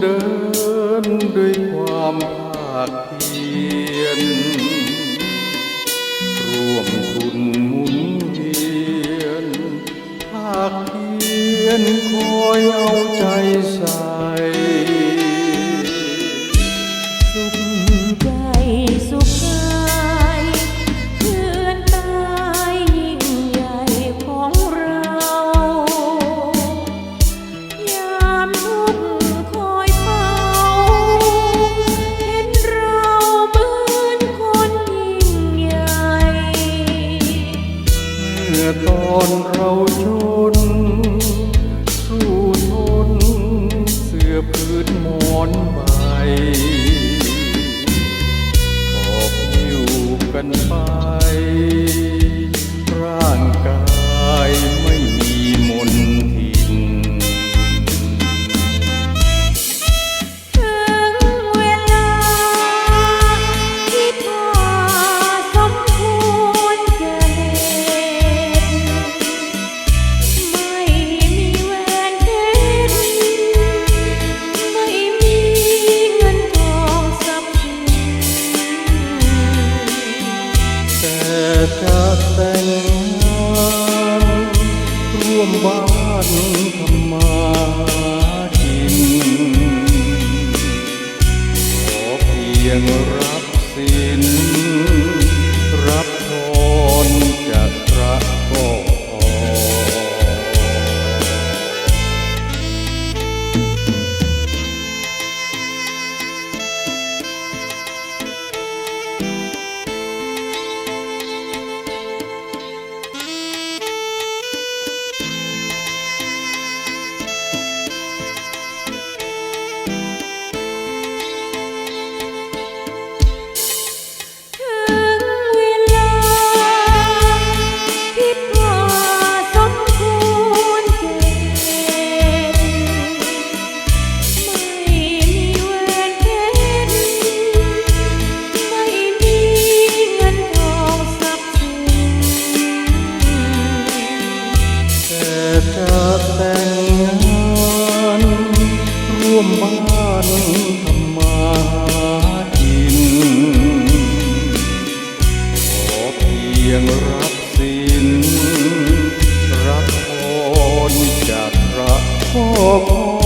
เดินด้วยความภาคเพียร road to วมบ้านทำมากินขอเพียงร วมบ้านทำมากิน ขอเพียงรับสินรับพรจากพระพ่อ